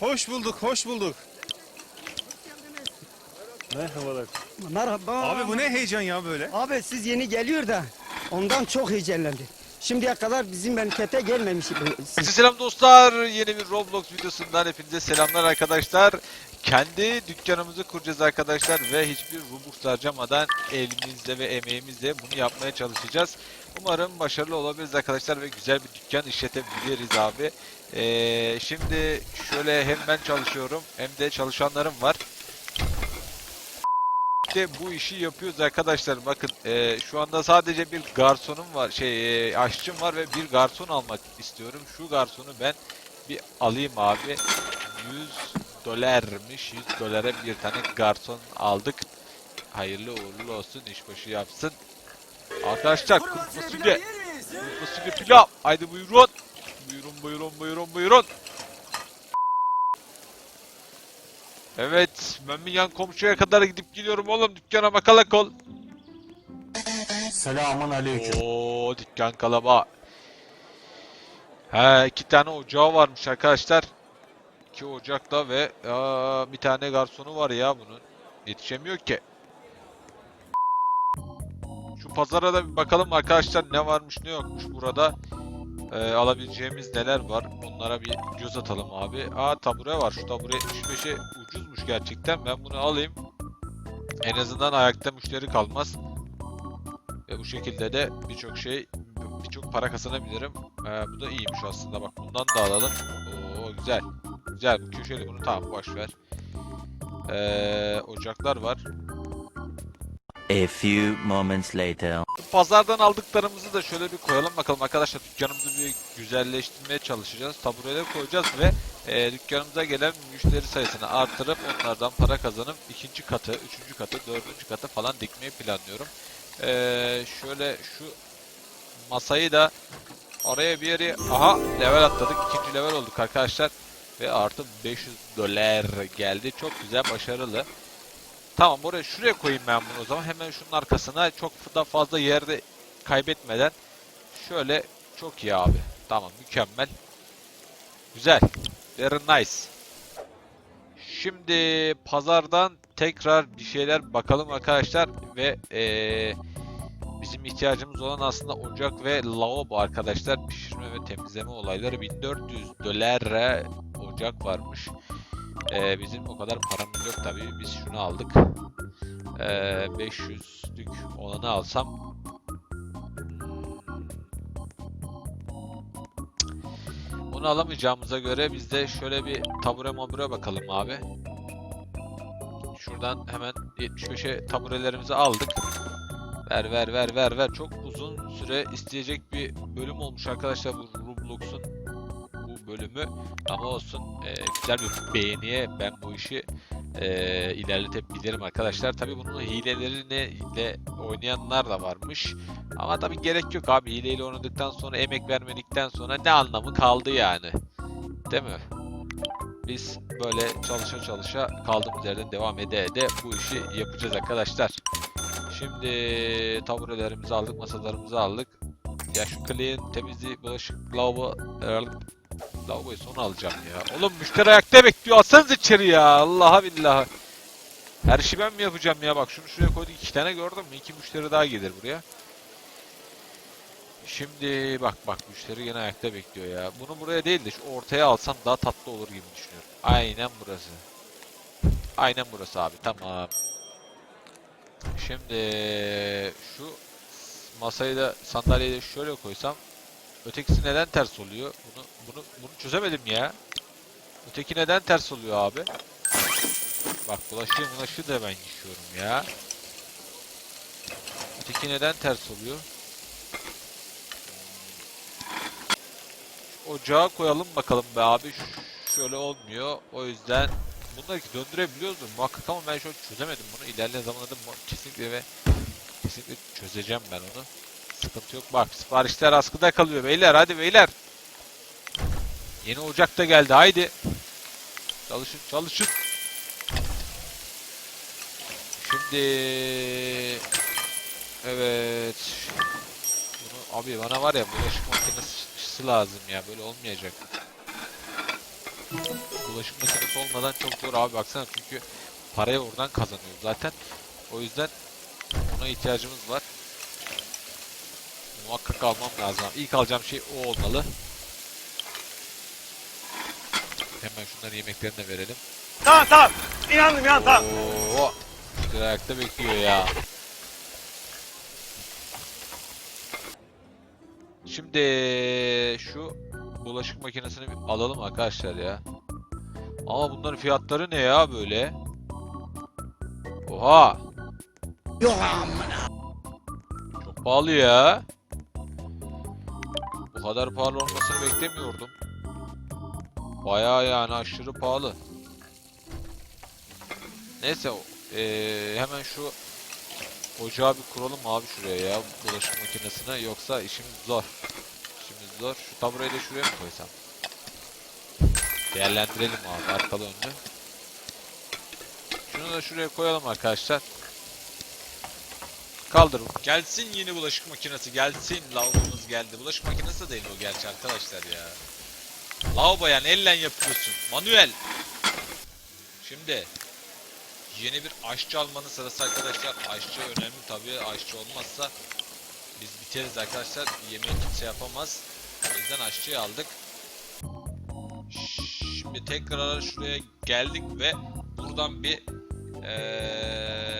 Hoş bulduk, hoş bulduk. Merhabalar. Merhaba. Abi bu ne heyecan ya böyle? Abi siz yeni geliyor da ondan çok heyecanlandı. Şimdiye kadar bizim memlekete gelmemiş. Herkese selam dostlar. Yeni bir Roblox videosundan hepinize selamlar arkadaşlar. Kendi dükkanımızı kuracağız arkadaşlar ve hiçbir Robux harcamadan elimizle ve emeğimizle bunu yapmaya çalışacağız. Umarım başarılı olabiliriz arkadaşlar ve güzel bir dükkan işletebiliriz abi. Ee, şimdi şöyle hem ben çalışıyorum hem de çalışanlarım var. İşte bu işi yapıyoruz arkadaşlar. Bakın e, şu anda sadece bir garsonum var, şey e, aşçım var ve bir garson almak istiyorum. Şu garsonu ben bir alayım abi. 100 dolarmış. 100 dolara bir tane garson aldık. Hayırlı uğurlu olsun, işbaşı yapsın. Arkadaşlar kuru fasulye, kuru fasulye pilav. Haydi buyurun. Buyurun, buyurun, buyurun, buyurun. Evet, ben bir yan komşuya kadar gidip geliyorum oğlum. Dükkana bakalak ol. Selamun aleyküm. Oo, dükkan kalaba. He, iki tane ocağı varmış arkadaşlar. İki ocakla ve aa, bir tane garsonu var ya bunun. Yetişemiyor ki. Şu pazara da bir bakalım arkadaşlar ne varmış ne yokmuş burada. Ee, alabileceğimiz neler var onlara bir göz atalım abi. Aa tabure var şu tabure 75'e ucuzmuş gerçekten ben bunu alayım. En azından ayakta müşteri kalmaz. Ve bu şekilde de birçok şey birçok para kazanabilirim. Ee, bu da iyiymiş aslında bak bundan da alalım. Oo güzel. Güzel bu köşeli bunu tamam boş ver. Ee, ocaklar var. A few moments later. Pazardan aldıklarımızı da şöyle bir koyalım bakalım arkadaşlar dükkanımızı bir güzelleştirmeye çalışacağız. Tabureler koyacağız ve e, dükkanımıza gelen müşteri sayısını arttırıp onlardan para kazanıp ikinci katı, üçüncü katı, dördüncü katı falan dikmeyi planlıyorum. E, şöyle şu masayı da oraya bir yere aha level atladık. ikinci level olduk arkadaşlar. Ve artı 500 dolar geldi. Çok güzel, başarılı. Tamam buraya şuraya koyayım ben bunu o zaman. Hemen şunun arkasına çok da fazla yerde kaybetmeden şöyle çok iyi abi. Tamam mükemmel. Güzel. Very nice. Şimdi pazardan tekrar bir şeyler bakalım arkadaşlar ve eee, bizim ihtiyacımız olan aslında ocak ve lavabo arkadaşlar pişirme ve temizleme olayları 1400 dolara ocak varmış. Eee, bizim o kadar paramız yok tabii biz şunu aldık. Eee 500'lük olanı alsam Bunu alamayacağımıza göre biz de şöyle bir tabure mabure bakalım abi. Şuradan hemen 75'e taburelerimizi aldık. Ver ver ver ver ver. Çok uzun süre isteyecek bir bölüm olmuş arkadaşlar bu Roblox'un bölümü. Ama olsun. Ee, güzel bir beğeniye ben bu işi ee, ilerletebilirim arkadaşlar. Tabi bunun hilelerini de oynayanlar da varmış. Ama tabi gerek yok abi. Hileyle oynadıktan sonra emek vermedikten sonra ne anlamı kaldı yani. Değil mi? Biz böyle çalışa çalışa kaldığımız yerden devam ede ede bu işi yapacağız arkadaşlar. Şimdi taburelerimizi aldık, masalarımızı aldık. Ya şu clean, temizliği, bulaşık, lavabo, lavaboyu sonra alacağım ya. Oğlum müşteri ayakta bekliyor, alsanız içeri ya. Allah'a billahi. Her şeyi ben mi yapacağım ya? Bak şunu şuraya koyduk, iki tane gördüm mü? İki müşteri daha gelir buraya. Şimdi bak bak müşteri yine ayakta bekliyor ya. Bunu buraya değil de şu ortaya alsam daha tatlı olur gibi düşünüyorum. Aynen burası. Aynen burası abi tamam. Şimdi şu masayı da sandalyeyi de şöyle koysam ötekisi neden ters oluyor? Bunu bunu bunu çözemedim ya. Öteki neden ters oluyor abi? Bak bulaşığı bulaşığı da ben yıkıyorum ya. Öteki neden ters oluyor? Ocağa koyalım bakalım be abi. Şöyle olmuyor. O yüzden bunları döndürebiliyoruz mu? Muhakkak ama ben şu çözemedim bunu. İlerleyen zamanlarda kesinlikle ve kesinlikle çözeceğim ben onu. Sıkıntı yok. Bak siparişler askıda kalıyor beyler. Hadi beyler. Yeni ocak da geldi. Haydi. Çalışın çalışın. Şimdi evet. Bunu abi bana var ya bulaşık makinesi lazım ya. Böyle olmayacak. bulaşık makinesi olmadan çok zor abi baksana çünkü parayı oradan kazanıyoruz zaten. O yüzden ona ihtiyacımız var. Muhakkak almam lazım. İlk alacağım şey o olmalı. Hemen şunların yemeklerini de verelim. Tamam tamam. İnandım ya tamam. Oo, ayakta bekliyor ya. Şimdi şu bulaşık makinesini bir alalım arkadaşlar ya. Ama bunların fiyatları ne ya böyle? Oha! Çok pahalı ya. Kadar pahalı olmasını beklemiyordum. Bayağı yani aşırı pahalı. Neyse eee, hemen şu ocağı bir kuralım abi şuraya ya bulaşık makinesine yoksa işimiz zor. İşimiz zor. Şu tabureyi de şuraya mı koysam? Değerlendirelim abi arkalı önlü. Şunu da şuraya koyalım arkadaşlar. Kaldır. Gelsin yeni bulaşık makinesi gelsin. Geldi. Bulaşık makinesi de değil o gerçi arkadaşlar ya. Lavabo yani elle yapıyorsun. Manuel. Şimdi yeni bir aşçı almanın sırası arkadaşlar. Aşçı önemli tabii. Aşçı olmazsa biz biteriz arkadaşlar. Yemeği kimse yapamaz. O yüzden aşçıyı aldık. Şimdi tekrar şuraya geldik ve buradan bir eee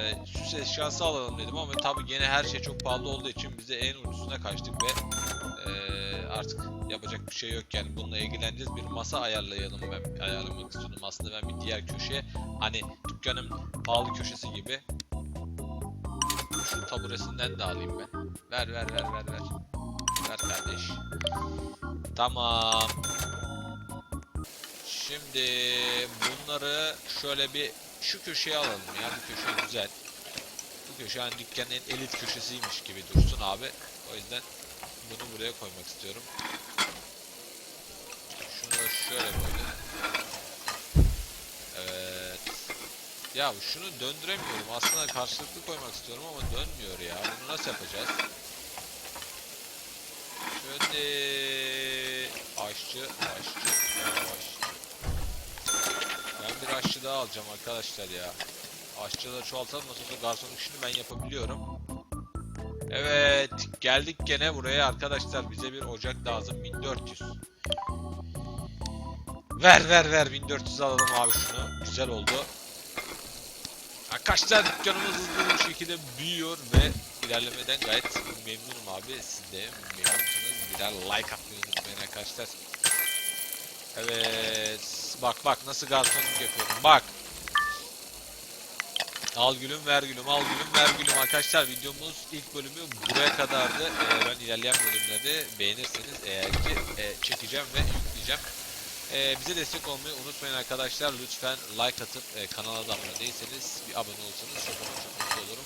süs eşyası alalım dedim ama tabii gene her şey çok pahalı olduğu için bize en ucuzuna kaçtık ve eee, artık yapacak bir şey yok. Yani bununla ilgileneceğiz. Bir masa ayarlayalım ben ayarlamak istiyordum. Aslında ben bir diğer köşeye hani dükkanın pahalı köşesi gibi. Şu taburesinden de alayım ben. Ver ver ver ver ver. Ver kardeş. Tamam. Şimdi bunları şöyle bir şu köşeye alalım ya. Bu köşe güzel bu köşe hani dükkanın en elit köşesiymiş gibi dursun abi. O yüzden bunu buraya koymak istiyorum. Şunu şöyle koydum evet. Ya şunu döndüremiyorum. Aslında karşılıklı koymak istiyorum ama dönmüyor ya. Bunu nasıl yapacağız? Şimdi aşçı, aşçı, aşçı. Ben bir aşçı daha alacağım arkadaşlar ya. Aşçıları çoğaltalım nasıl olsa garsonluk işini ben yapabiliyorum. Evet geldik gene buraya arkadaşlar bize bir ocak lazım 1400. Ver ver ver 1400 alalım abi şunu. Güzel oldu. Arkadaşlar dükkanımız hızlı bir şekilde büyüyor ve ilerlemeden gayet memnunum abi. Siz de memnunsunuz. Birer like atmayı unutmayın arkadaşlar. Evet. Bak bak nasıl garsonluk yapıyorum. Bak. Al gülüm ver gülüm al gülüm ver gülüm. Arkadaşlar videomuz ilk bölümü buraya kadardı. Ee, ben ilerleyen bölümleri beğenirseniz eğer ki e, çekeceğim ve yükleyeceğim. Ee, bize destek olmayı unutmayın arkadaşlar. Lütfen like atıp e, kanala da abone değilseniz bir abone olsanız çok çok mutlu olurum